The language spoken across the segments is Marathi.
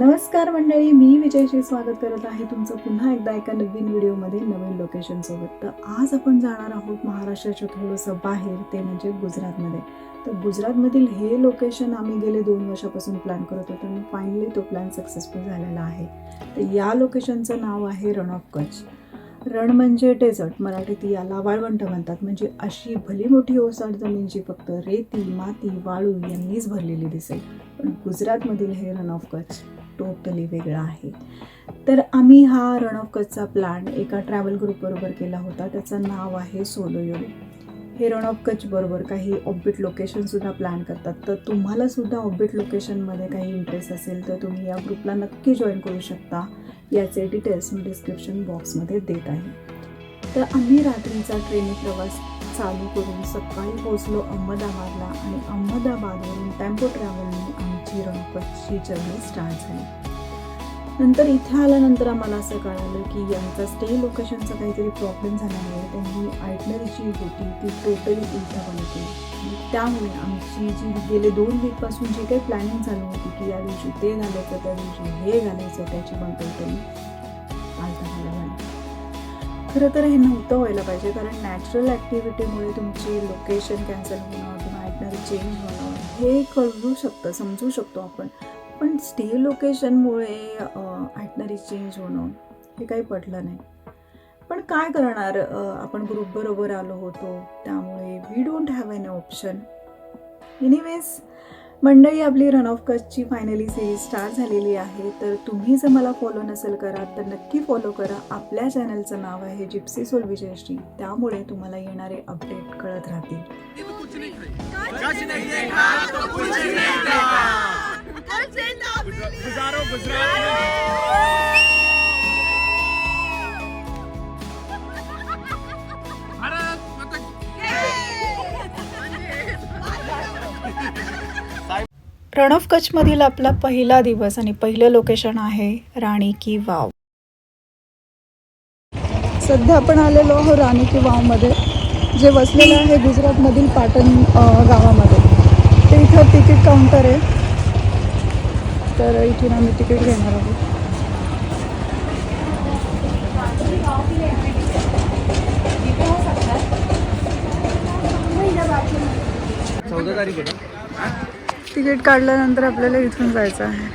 नमस्कार मंडळी मी विजयशी स्वागत करत आहे तुमचं पुन्हा एकदा एका नवीन व्हिडिओमध्ये नवीन लोकेशन सोबत तर आज आपण जाणार आहोत महाराष्ट्राच्या थोडंसं बाहेर ते म्हणजे गुजरातमध्ये. तर गुजरातमधील हे लोकेशन आम्ही गेले दोन वर्षापासून प्लॅन करत होतो आणि फायनली तो प्लॅन सक्सेसफुल झालेला आहे. तर या लोकेशनचं नाव आहे रण ऑफ कच्छ रण म्हणजे डेझर्ट मराठीत याला वाळवंट म्हणतात. म्हणजे अशी भली मोठी ओसाड जमीन जी फक्त रेती माती वाळू यांनीच भरलेली दिसेल. पण गुजरातमधील हे रण ऑफ कच्छ टोटली वेगळा आहे. तर आम्ही हा रण ऑफ कचचा प्लॅन एका ट्रॅव्हल ग्रुपबरोबर केला होता. त्याचं नाव आहे सोलोयोल हे रण ऑफ कचबरोबर बरोबर काही ऑबिट लोकेशनसुद्धा प्लॅन करतात. तर तुम्हालासुद्धा ऑबिट लोकेशनमध्ये काही इंटरेस्ट असेल तर तुम्ही या ग्रुपला नक्की जॉईन करू शकता. याचे डिटेल्स मी डिस्क्रिप्शन बॉक्समध्ये देत आहे. तर आम्ही रात्रीचा ट्रेनी प्रवास चालू करून सकाळी पोहोचलो अहमदाबादला. आणि अहमदाबादवरून टेम्पो ट्रॅव्हलने आमची रणपतची जर्नी स्टार्ट झाली. नंतर इथे आल्यानंतर आम्हाला असं कळालं की यांचा स्टे लोकेशनचा काहीतरी प्रॉब्लेम झाल्यामुळे त्यांनी आयटनरी जी होती ती टोटली उलटा केली. त्यामुळे आमची जी गेले दोन वीकपासून जी काही प्लॅनिंग चालू होती की या दिवशी ते घालायचं त्या दिवशी हे घालायचं त्याची पण टोटली पालथा झाली. खरं तर हे नव्हतं व्हायला पाहिजे कारण नॅचरल ॲक्टिव्हिटीमुळे तुमची लोकेशन कॅन्सल होणं किंवा चेंज होणं हे करू शकतं समजू शकतो आपण. पण स्टे लोकेशनमुळे ॲटनरी चेंज होणं हे काही पटलं नाही. पण काय करणार आपण ग्रुपबरोबर आलो होतो त्यामुळे we don't have an option anyways मंडळी आपली रन ऑफ कचची फायनली सिरीज स्टार्ट झालेली आहे. तर तुम्ही जर मला फॉलो नसेल करा तर नक्की फॉलो करा. आपल्या चॅनलचं नाव आहे जिप्सी सोल विजयश्री त्यामुळे तुम्हाला येणारे अपडेट कळत राहतील. रण ऑफ कच्छमधील आपला पहिला दिवस आणि पहिलं लोकेशन आहे राणी की वाव. सध्या आपण आलेलो आहोत राणी की वावमध्ये जे वसलेलं आहे गुजरातमधील पाटण गावामध्ये. ते इथं तिकीट काउंटर आहे. तर इथून आम्ही तिकीट घेणार आहोत. चौदा तारीख आहे तिकीट काढल्यानंतर आपल्याला इथून जायचं आहे.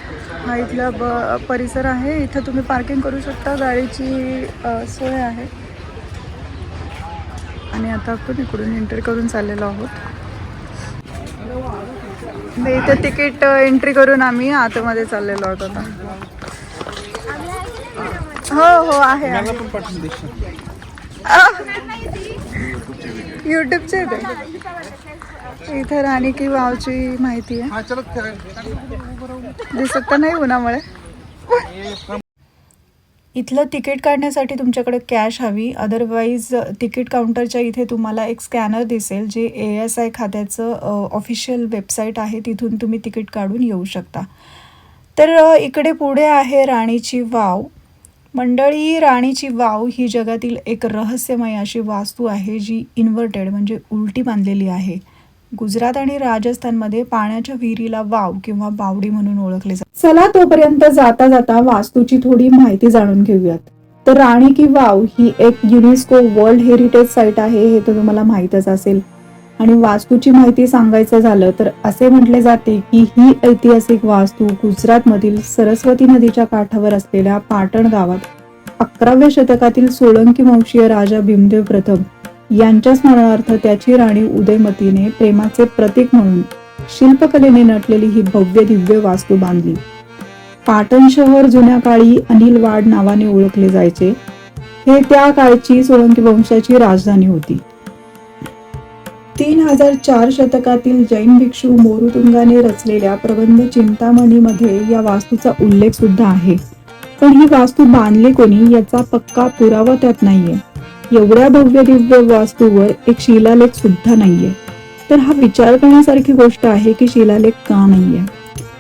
हा इथला ब परिसर आहे. इथं तुम्ही पार्किंग करू शकता. गाडीची सोय आहे. आणि आता आपण इकडून एंट्री करून चाललेलो आहोत. नाही, इथे तिकीट एंट्री करून आम्ही आतमध्ये चाललेलो आहोत आता. हो हो आहे यूट्यूबचे ते. इथे राणी की वावची माहिती आहे. दिसत तर नाही उन्हामुळे. इथलं तिकीट काढण्यासाठी तुमच्याकडे कॅश हवी. अदरवाईज तिकीट काउंटरच्या इथे तुम्हाला एक स्कॅनर दिसेल जे ए एस आय खात्याचं ऑफिशियल वेबसाईट आहे. तिथून तुम्ही तिकीट काढून येऊ शकता. तर इकडे पुढे आहे राणीची वाव. मंडळी राणीची वाव ही जगातील एक रहस्यमय अशी वास्तू आहे जी इन्व्हर्टेड म्हणजे उलटी बांधलेली आहे. गुजरात आणि राजस्थानमध्ये पाण्याच्या विहिरीला वाव किंवा बावडी म्हणून ओळखले जाते. चला तोपर्यंत जाता जाता वास्तूची थोडी माहिती जाणून घेऊयात. तर राणी की वाव ही एक युनेस्को वर्ल्ड हेरिटेज साईट आहे हे तर तुम्हाला माहीतच असेल. आणि वास्तूची माहिती सांगायचं झालं तर असे म्हटले जाते की ही ऐतिहासिक वास्तू गुजरातमधील सरस्वती नदीच्या काठावर असलेल्या पाटण गावात अकराव्या शतकातील सोळंकी वंशीय राजा भीमदेव प्रथम यांच्या स्मरणार्थ त्याची राणी उदयमतीने प्रेमाचे प्रतीक म्हणून शिल्पकलेने नटलेली ही भव्य दिव्य वास्तू बांधली. पाटण शहर जुन्या काळी अनिलवाड नावाने ओळखले जायचे. हे त्या काळची सोळंकी वंशाची राजधानी होती. तीन हजार चार शतकातील जैन भिक्षू मोरुतुंगाने रचलेल्या प्रबंध चिंतामणीमध्ये या वास्तूचा उल्लेख सुद्धा आहे. पण ही वास्तू बांधली कोणी याचा पक्का पुरावा त्यात नाहीये. एवढ्या भव्य दिव्य वास्तूवर एक शिलालेख सुद्धा नाहीये. तर हा विचार करण्यासारखी गोष्ट आहे की शिलालेख का नाहीये?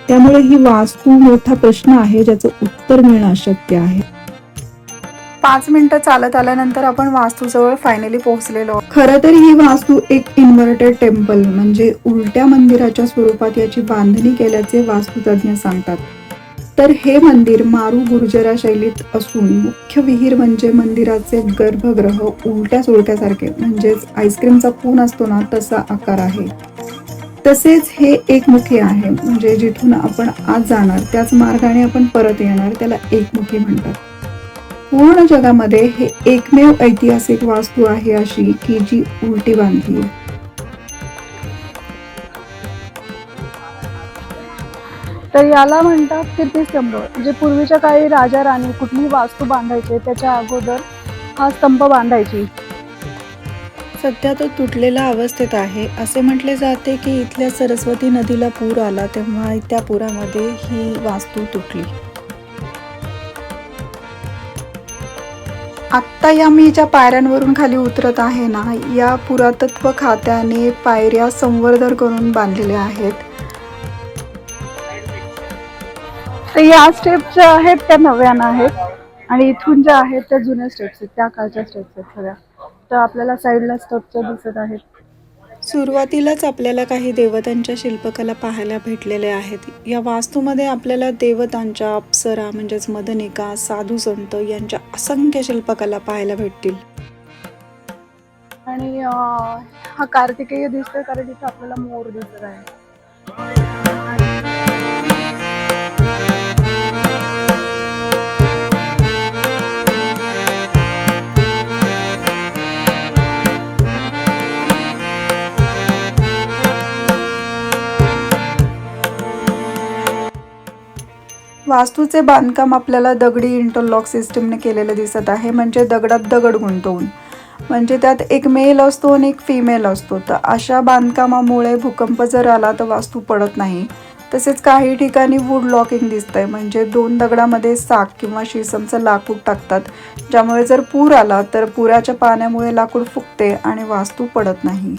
त्यामुळे ही वास्तू मोठा प्रश्न आहे ज्याचं उत्तर मिळणं अशक्य आहे. पाच मिनिटं चालत आल्यानंतर आपण वास्तूजवळ फायनली पोहोचलेलो. खरं तर ही वास्तू एक इन्व्हर्टेड टेम्पल म्हणजे उलट्या मंदिराच्या स्वरूपात याची बांधणी केल्याचे वास्तुतज्ञ सांगतात. तर हे मंदिर मारू गुर्जरा शैलीत असून मुख्य विहीर म्हणजे मंदिराचे गर्भग्रह उलट्या सुलट्यासारखे म्हणजेच आईस्क्रीमचा पून असतो ना तसा आकार आहे. तसेच हे एकमुखी आहे म्हणजे जिथून आपण आज जाणार त्याच मार्गाने आपण परत येणार त्याला एकमुखी म्हणतात. पूर्ण जगामध्ये हे एकमेव ऐतिहासिक वास्तू आहे अशी की जी उलटी बांधली. तर याला म्हणतात कीर्तिस्तंभ म्हणजे पूर्वीच्या काळी राजा राणी कुठलीही वास्तू बांधायचे त्याच्या अगोदर हा स्तंभ बांधायची. सध्या तो तुटलेल्या अवस्थेत आहे. असे म्हटले जाते की इथल्या सरस्वती नदीला पूर आला तेव्हा त्या पुरामध्ये ही वास्तू तुटली. आत्ता या मी ज्या पायऱ्यांवरून खाली उतरत आहे ना या पुरातत्व खात्याने पायऱ्या संवर्धन करून बांधलेल्या आहेत. तर या स्टेप्स ज्या आहेत त्या नव्यानं आहेत. आणि इथून ज्या आहेत त्या जुन्या स्टेप्स आहेत त्या काळच्या स्टेप्स आहेत सगळ्या तर आपल्याला साईडला स्टेप्स दिसत आहेत. सुरुवातीलाच आपल्याला काही देवतांच्या शिल्पकला पाहायला भेटलेल्या आहेत. या वास्तूमध्ये आपल्याला देवतांच्या अप्सरा म्हणजेच मदनिका साधू संत यांच्या असंख्य शिल्पकला पाहायला भेटतील. आणि हा कार्तिकेय दिसतोय कारण इथे आपल्याला मोर दिसत आहे. वास्तूचे बांधकाम आपल्याला दगडी इंटरलॉक सिस्टीमने केलेलं दिसत आहे. म्हणजे दगडात दगड गुंतवून. म्हणजे त्यात एक मेल असतो आणि एक फिमेल असतो. तर अशा बांधकामामुळे भूकंप जर आला तर वास्तू पडत नाही. तसेच काही ठिकाणी वूड लॉकिंग दिसतंय. म्हणजे दोन दगडामध्ये साग किंवा शिसमचं लाकूड टाकतात. ज्यामुळे जर पूर आला तर पुराच्या पाण्यामुळे लाकूड फुगते आणि वास्तू पडत नाही.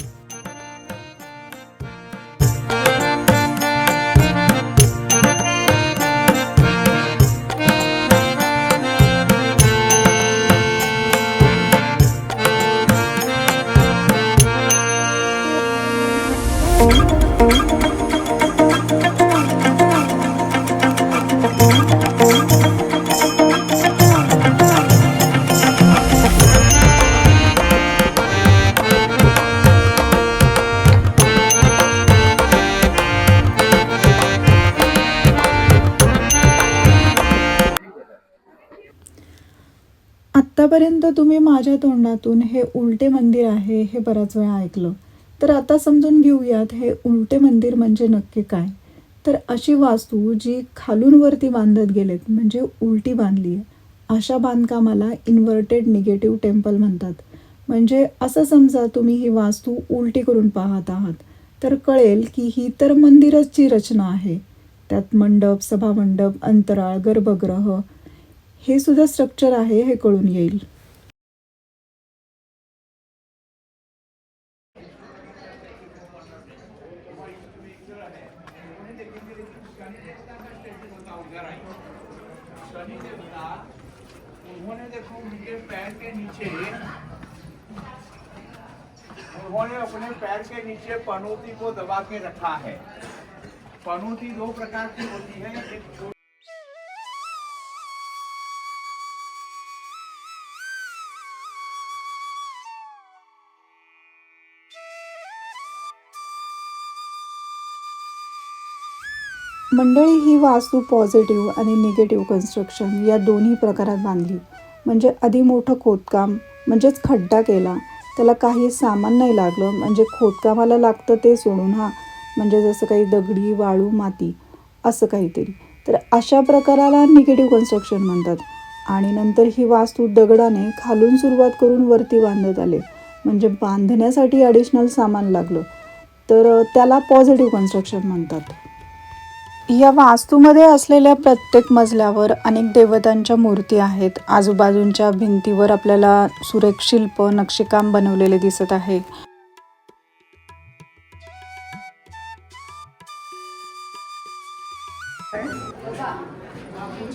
आतापर्यंत तुम्ही माझ्या तोंडातून हे उलटे मंदिर आहे हे बऱ्याच वेळा ऐकलं. तर आता समजून घेऊयात हे उलटे मंदिर म्हणजे नक्की काय? तर अशी वास्तू जी खालून वरती बांधत गेलेत म्हणजे उलटी बांधली आहे. अशा बांधकामाला इन्व्हर्टेड निगेटिव्ह टेम्पल म्हणतात. म्हणजे असं समजा तुम्ही ही वास्तू उलटी करून पाहत आहात. तर कळेल की ही तर मंदिराची रचना आहे. त्यात मंडप सभामंडप अंतराळ गर्भगृह हे सुद्धा स्ट्रक्चर आहे हे कळून येईल. उन्होंने अपने पैर के नीचे पनौती को दबा के रखा है। पनौती दो प्रकार की होती है, एक मंडळी ही वास्तू पॉझिटिव्ह आणि निगेटिव्ह कन्स्ट्रक्शन या दोन्ही प्रकारात बांधली. म्हणजे आधी मोठं खोदकाम म्हणजेच खड्डा केला. त्याला काही सामान नाही लागलं. म्हणजे खोदकामाला लागतं ते सोडून हा. म्हणजे जसं काही दगडी वाळू माती असं काहीतरी. तर अशा प्रकाराला निगेटिव्ह कन्स्ट्रक्शन म्हणतात. आणि नंतर ही वास्तू दगडाने खालून सुरुवात करून वरती बांधत आले. म्हणजे बांधण्यासाठी ॲडिशनल सामान लागलं. तर त्याला पॉझिटिव्ह कन्स्ट्रक्शन म्हणतात. या वास्तूमध्ये असलेल्या प्रत्येक मजल्यावर अनेक देवतांच्या मूर्ती आहेत. आजूबाजूंच्या भिंतीवर आपल्याला सुरेख शिल्प नक्षीकाम बनवलेले दिसत आहे.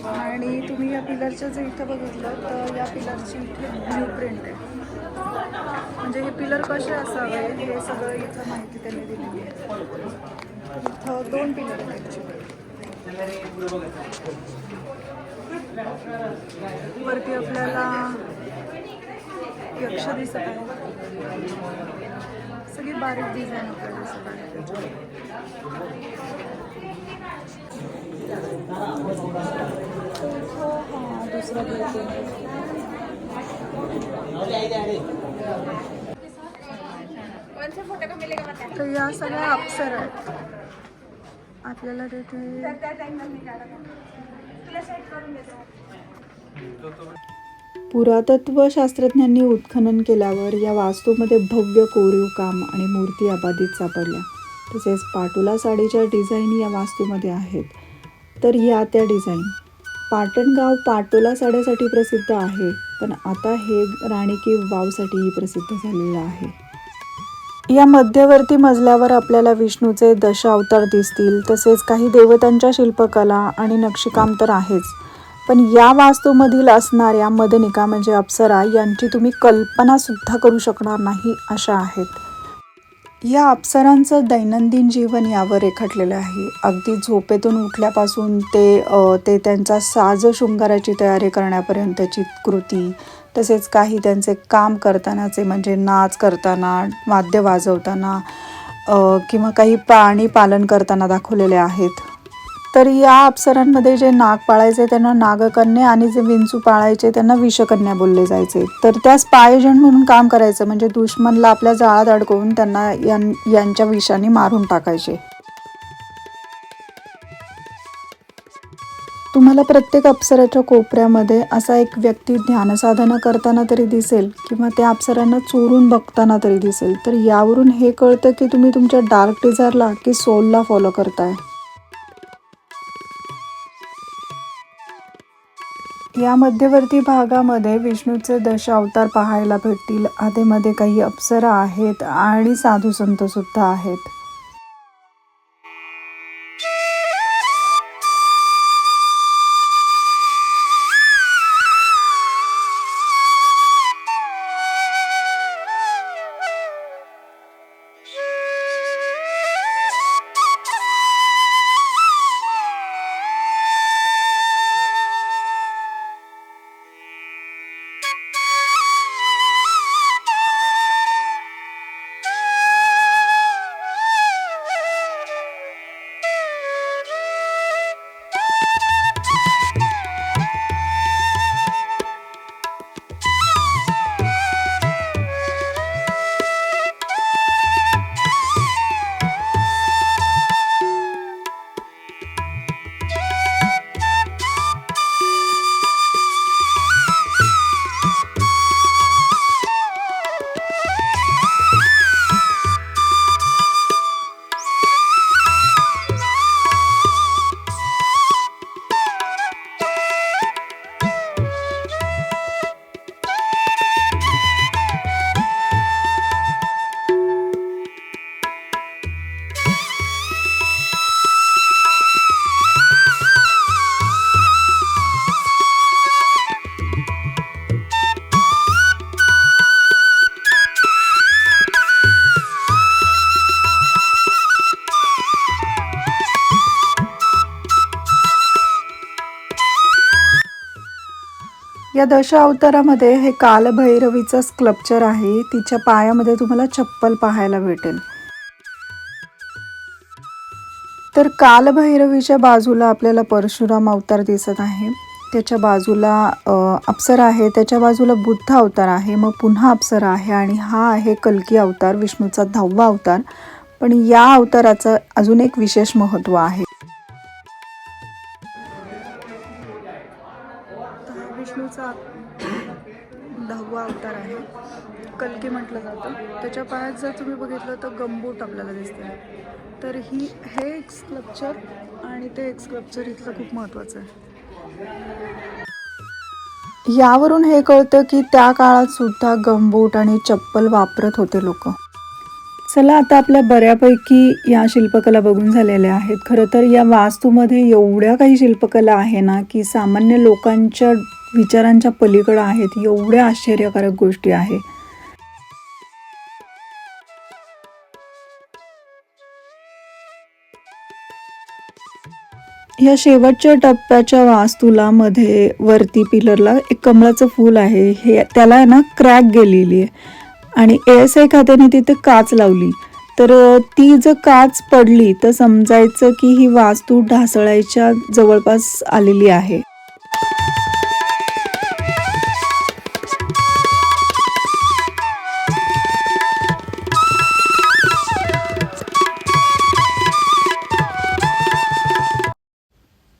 आणि तुम्ही या पिलरच्या जर इथं बघितलं तर या पिलरची इथे ब्ल्यू प्रिंट आहे. म्हणजे हे पिलर कसे असावे हे सगळं इथं माहिती त्यांनी दिलेली आहे. इथं दोन पिलर आहेत actually. वरती आपल्याला यक्ष दिसत आहे. सगळी बारीक डिझाईन आपल्याला दिसत आहे. या सगळ्या अप्सर आहेत. आपल्याला तिथे पुरातत्व शास्त्रज्ञांनी उत्खनन केल्यावर या वास्तूमध्ये भव्य कोरीव काम आणि मूर्ती अबाधित सापडल्या. तसेच पाटोला साडीच्या डिझाईन या वास्तूमध्ये आहेत. तर या त्या डिझाईन पाटणगाव पाटोला साड्यासाठी प्रसिद्ध आहे पण आता हे राणी की वावसाठीही प्रसिद्ध झालेलं आहे. या मध्यवर्ती मजल्यावर आपल्याला विष्णूचे दशावतार दिसतील तसेच काही देवतांच्या शिल्पकला आणि नक्षीकाम तर आहेच. पण या वास्तूमधील असणाऱ्या मदनिका म्हणजे अप्सरा यांची तुम्ही कल्पना सुद्धा करू शकणार नाही अशा आहेत. या अप्सरांचं दैनंदिन जीवन यावर रेखाटलेलं आहे. अगदी झोपेतून उठल्यापासून ते ते त्यांचा साज शृंगाराची तयारी करण्यापर्यंतची कृती तसेच काही त्यांचे काम करतानाचे म्हणजे नाच करताना वाद्य वाजवताना किंवा काही प्राणी पालन करताना दाखवलेले आहेत. तर या अप्सरांमध्ये जे नाग पाळायचे त्यांना नागकन्या आणि जे विंचू पाळायचे त्यांना विषकन्या बोलले जायचे. तर त्या स्पायजन म्हणून काम करायचं म्हणजे दुश्मनला आपल्या जाळात अडकवून त्यांना यां यांच्या विषाने मारून टाकायचे. तुम्हाला प्रत्येक अप्सराच्या कोपऱ्यामध्ये असा एक व्यक्ती ध्यानसाधना करताना तरी दिसेल किंवा त्या अप्सरांना चोरून बघताना तरी दिसेल. तर यावरून हे कळतं की तुम्ही तुमच्या डार्क डिझायरला की सोलला फॉलो करताय. या मध्यवर्ती भागामध्ये विष्णूचे दश अवतार पाहायला भेटतील. आधेमध्ये काही अप्सरा आहेत आणि साधू संत सुद्धा आहेत. या दश अवतारामध्ये हे कालभैरवीचं स्क्लप्चर आहे. तिच्या पायामध्ये तुम्हाला चप्पल पाहायला भेटेल. तर कालभैरवीच्या बाजूला आपल्याला परशुराम अवतार दिसत आहे. त्याच्या बाजूला अप्सरा आहे. त्याच्या बाजूला बुद्ध अवतार आहे. मग पुन्हा अप्सरा आहे आणि हा आहे कल्की अवतार विष्णूचा दहावा अवतार. पण या अवताराचं अजून एक विशेष महत्त्व आहे. कल्की म्हटलं जातं. त्याच्या पायात जर तुम्ही बघितलं तर गंबूट आपल्याला दिसते तर ही हे एक स्क्लप्चर आणि ते एक स्क्लप्चर इथलं खूप महत्त्वाचं आहे. यावरून हे कळतं की त्या काळात सुद्धा गंबूट आणि चप्पल वापरत होते लोक. चला आता आपल्या बऱ्यापैकी या शिल्पकला बघून झालेल्या आहेत. खरं तर या वास्तूमध्ये एवढ्या काही शिल्पकला आहे ना की सामान्य लोकांच्या विचारांच्या पलीकडं आहेत. एवढ्या आश्चर्यकारक गोष्टी आहे. ह्या शेवटच्या टप्प्याच्या वास्तुलामध्ये वरती पिलरला एक कमळाचं फूल आहे. हे त्याला आहे ना क्रॅक गेलेली आहे. आणि एस आय खात्याने तिथे काच लावली. तर ती जर काच पडली तर समजायचं की ही वास्तू ढासळायच्या जवळपास आलेली आहे.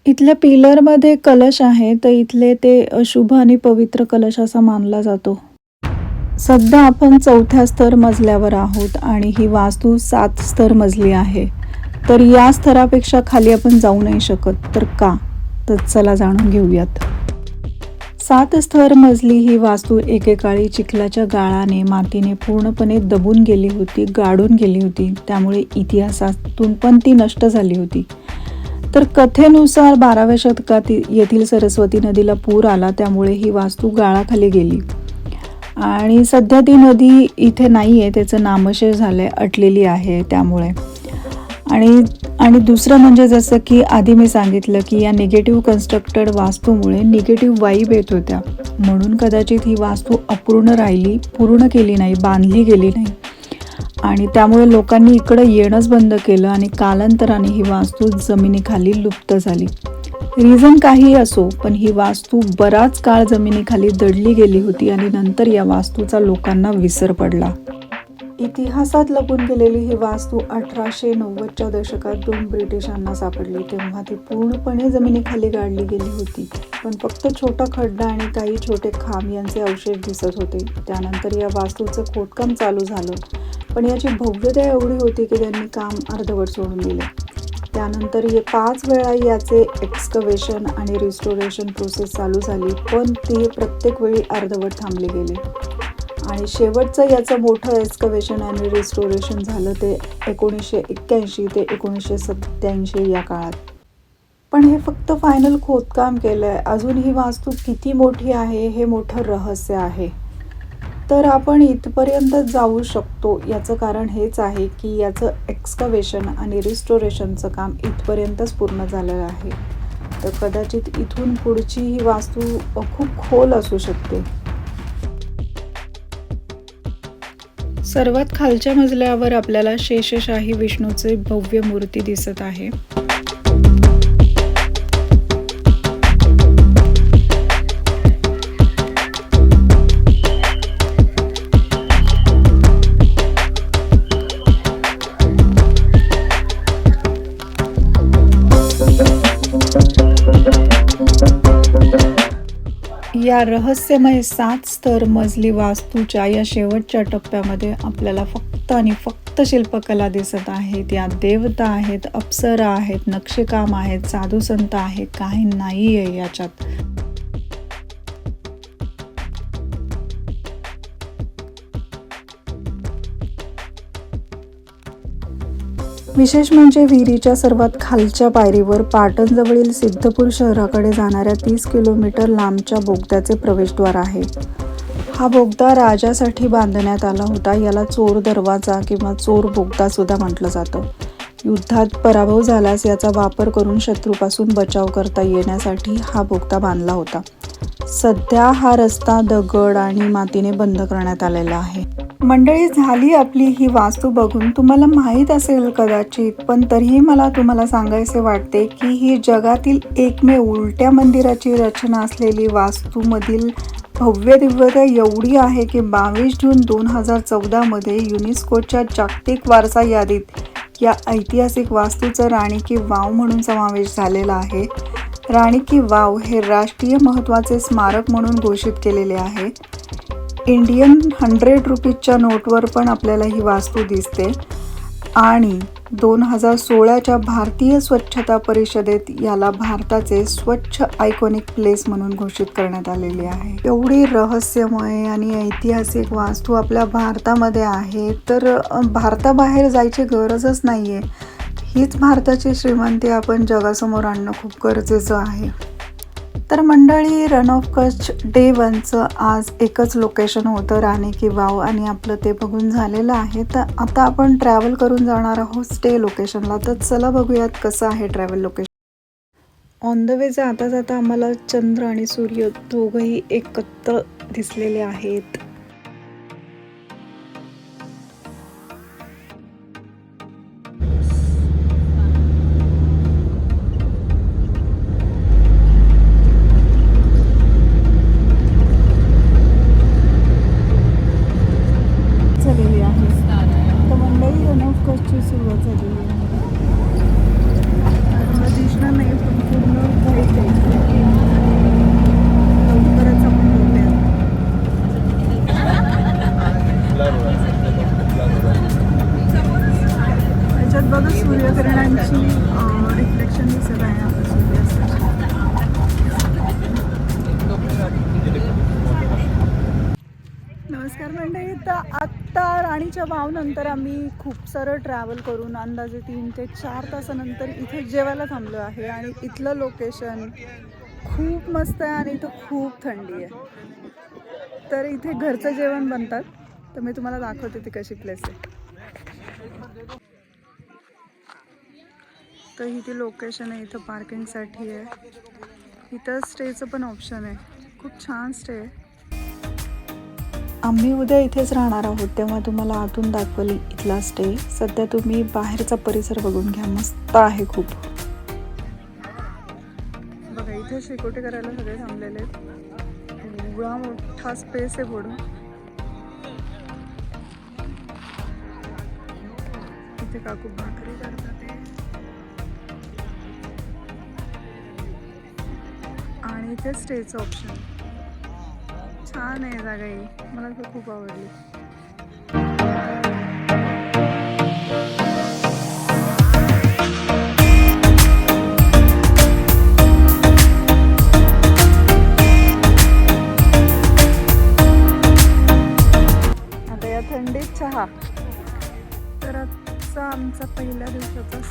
इथल्या पिलरमध्ये कलश आहे तर इथले ते अशुभ आणि पवित्र कलश असा मानला जातो. सध्या आपण चौथ्या स्तर मजल्यावर आहोत आणि ही वास्तू सात स्तर मजली आहे. तर या स्तरापेक्षा खाली आपण जाऊ नाही शकत तर का? तर चला जाणून घेऊयात. सात स्तर मजली ही वास्तू एकेकाळी चिखलाच्या गाळाने मातीने पूर्णपणे दबून गेली होती गाडून गेली होती. त्यामुळे इतिहासातून पण ती नष्ट झाली होती. तर कथेनुसार बाराव्या शतकात येथील सरस्वती नदीला पूर आला त्यामुळे ही वास्तू गाळाखाली गेली. आणि सध्या ती नदी इथे नाही आहे त्याचं नामशेष झालं आहे अटलेली आहे त्यामुळे. आणि आणि दुसरं म्हणजे जसं की आधी मी सांगितलं की या निगेटिव्ह कन्स्ट्रक्टेड वास्तूमुळे निगेटिव्ह वाईब येत होत्या. म्हणून कदाचित ही वास्तू अपूर्ण राहिली पूर्ण केली नाही बांधली गेली नाही. आणि त्यामुळे लोकांनी इकडं येणंच बंद केलं आणि कालांतराने ही वास्तू जमिनीखाली लुप्त झाली. रिझन काही असो पण ही वास्तू बराच काळ जमिनीखाली दडली गेली होती आणि नंतर या वास्तूचा लोकांना विसर पडला. इतिहासात लपून गेलेली ही वास्तू अठराशे नव्वदच्या दशकात दोन ब्रिटिशांना सापडली. तेव्हा ती पूर्णपणे जमिनीखाली गाडली गेली होती. पण फक्त छोटा खड्डा आणि काही छोटे खांब यांचे अवशेष दिसत होते. त्यानंतर या वास्तूचं खोदकाम चालू झालं. पण याची भव्यता एवढी होती की त्यांनी काम अर्धवट सोडून दिले. त्यानंतर हे पाच वेळा याचे एक्सकवेशन आणि रिस्टोरेशन प्रोसेस चालू झाली पण ती प्रत्येक वेळी अर्धवट थांबले गेले. आणि शेवटचं याचं मोठं एक्सकवेशन आणि रिस्टोरेशन झालं ते एकोणीसशे एक्क्याऐंशी ते एकोणीसशे सत्त्याऐंशी या काळात. पण हे फक्त फायनल खोदकाम केलं आहे अजून ही वास्तू किती मोठी आहे हे मोठं रहस्य आहे. तर आपण इथपर्यंत जाऊ शकतो. याचं कारण हेच आहे की याचं एक्सकवेशन आणि रिस्टोरेशनचं काम इथपर्यंतच पूर्ण झालेलं आहे. तर कदाचित इथून पुढची ही वास्तू खूप खोल असू शकते. सर्वात खालच्या मजल्यावर आपल्याला शेषशाही विष्णूचे भव्य मूर्ती दिसत आहे. या रहस्यमय सात स्तर मजली वास्तूच्या या शेवटच्या टप्प्यामध्ये आपल्याला फक्त आणि फक्त शिल्पकला दिसत आहेत. या देवता आहेत अप्सरा आहेत नक्षीकाम आहेत साधू संत आहे काही नाही आहे याच्यात. विशेष म्हणजे विहिरीच्या सर्वात खालच्या पायरीवर पाटणजवळील सिद्धपूर शहराकडे जाणाऱ्या तीस किलोमीटर लांबच्या बोगद्याचे प्रवेशद्वार आहे. हा बोगदा राजासाठी बांधण्यात आला होता याला चोर दरवाजा किंवा चोर बोगदा सुद्धा म्हटलं जातं. युद्धात पराभव झाल्यास याचा वापर करून शत्रूपासून बचाव करता येण्यासाठी हा बोगदा बांधला होता. सध्या हा रस्ता दगड आणि मातीने बंद करण्यात आलेला आहे. मंडळी झाली आपली ही वास्तू बघून. तुम्हाला माहीत असेल कदाचित पण तरीही मला तुम्हाला सांगायचे वाटते की ही जगातील एकमेव उलट्या मंदिराची रचना असलेली वास्तूमधील भव्य दिव्यता एवढी आहे की बावीस जून दोन हजार चौदामध्ये युनेस्कोच्या जागतिक वारसा यादीत या ऐतिहासिक वास्तूचं राणी की वाव म्हणून समावेश झालेला आहे. राणी की वाव हे राष्ट्रीय महत्त्वाचे स्मारक म्हणून घोषित केलेले आहे. इंडियन हंड्रेड रुपीजच्या नोटवर पण आपल्याला ही वास्तू दिसते. आणि दोन हजार सोळाच्या भारतीय स्वच्छता परिषदेत याला भारताचे स्वच्छ आयकॉनिक प्लेस म्हणून घोषित करण्यात आलेली आहे. एवढी रहस्यमय आणि ऐतिहासिक वास्तू आपल्या भारतामध्ये आहे तर भारताबाहेर जायची गरजच नाही आहे हीच भारताची श्रीमंती आपण जगासमोर आणणं खूप गरजेचं आहे. तर मंडळी रन ऑफ कच्छ डे वनचं आज एकच लोकेशन होतं राणे की वाव आणि आपलं ते बघून झालेलं आहे. तर आता आपण ट्रॅव्हल करून जाणार आहोत स्टे लोकेशनला तर चला बघूयात कसं आहे travel location on the way जाता जाता आम्हाला चंद्र आणि सूर्य दोघंही एकत्र दिसलेले आहेत. नमस्कार मंडळी. तर आत्ता राणीच्या भावनंतर आम्ही खूप सारं ट्रॅव्हल करून अंदाजे तीन ते चार तासानंतर इथे जेवायला थांबलो आहे आणि इथलं लोकेशन खूप मस्त आहे आणि इथं खूप थंडी आहे. तर इथे घरचं जेवण बनतात. तर मी तुम्हाला दाखवते ती कशी प्लेस आहे. तर ही ती लोकेशन आहे इथं पार्किंगसाठी आहे. इथं स्टेचं पण ऑप्शन आहे. खूप छान स्टे आहे. आम्ही उद्या इथेच राहणार आहोत तेव्हा तुम्हाला आतून दाखवली इथला स्टे सध्या तुम्ही बाहेरचा परिसर बघून घ्या मस्त आहे खूप. बघा इथे शिकोटे करायला सगळे थांबलेले आहेत. एवढा मोठा स्पेस आहे पुढं. इथे काकू भाकरी करतात आणि इथे स्टेचं ऑप्शन छान आहे जागा ही मला तर खूप आवडली. आता या थंडीत चहा. तर आजचा आमचा पहिल्या दिवसाचा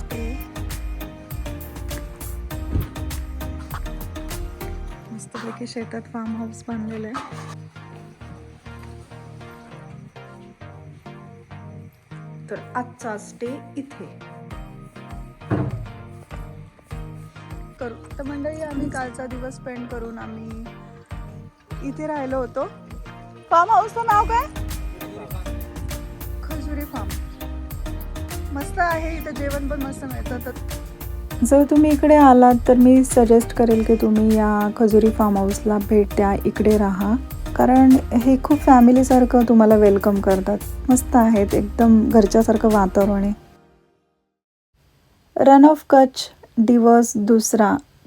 स्टे शेतात फार्म हाऊस बांधलेलं आहे. तर आजचा स्टे इथे. करू. तर मंडळी आम्ही कालचा दिवस स्पेंड करून आम्ही इथे राहिलो होतो. फार्म हाऊसचं नाव काय? खजुरी फार्म मस्त आहे इथं जेवण पण मस्त मिळतं. तर जर तुम्ही इकडे आलात तर मी सजेस्ट करेल की तुम्ही या खजुरी फार्म हाऊसला भेट द्या इकडे राहा. कारण हे खूप फॅमिलीसारखं तुम्हाला वेलकम करतात. मस्त आहेत एकदम घरच्यासारखं वातावरण आहे. रन ऑफ कच्छ दिवस दुसरा.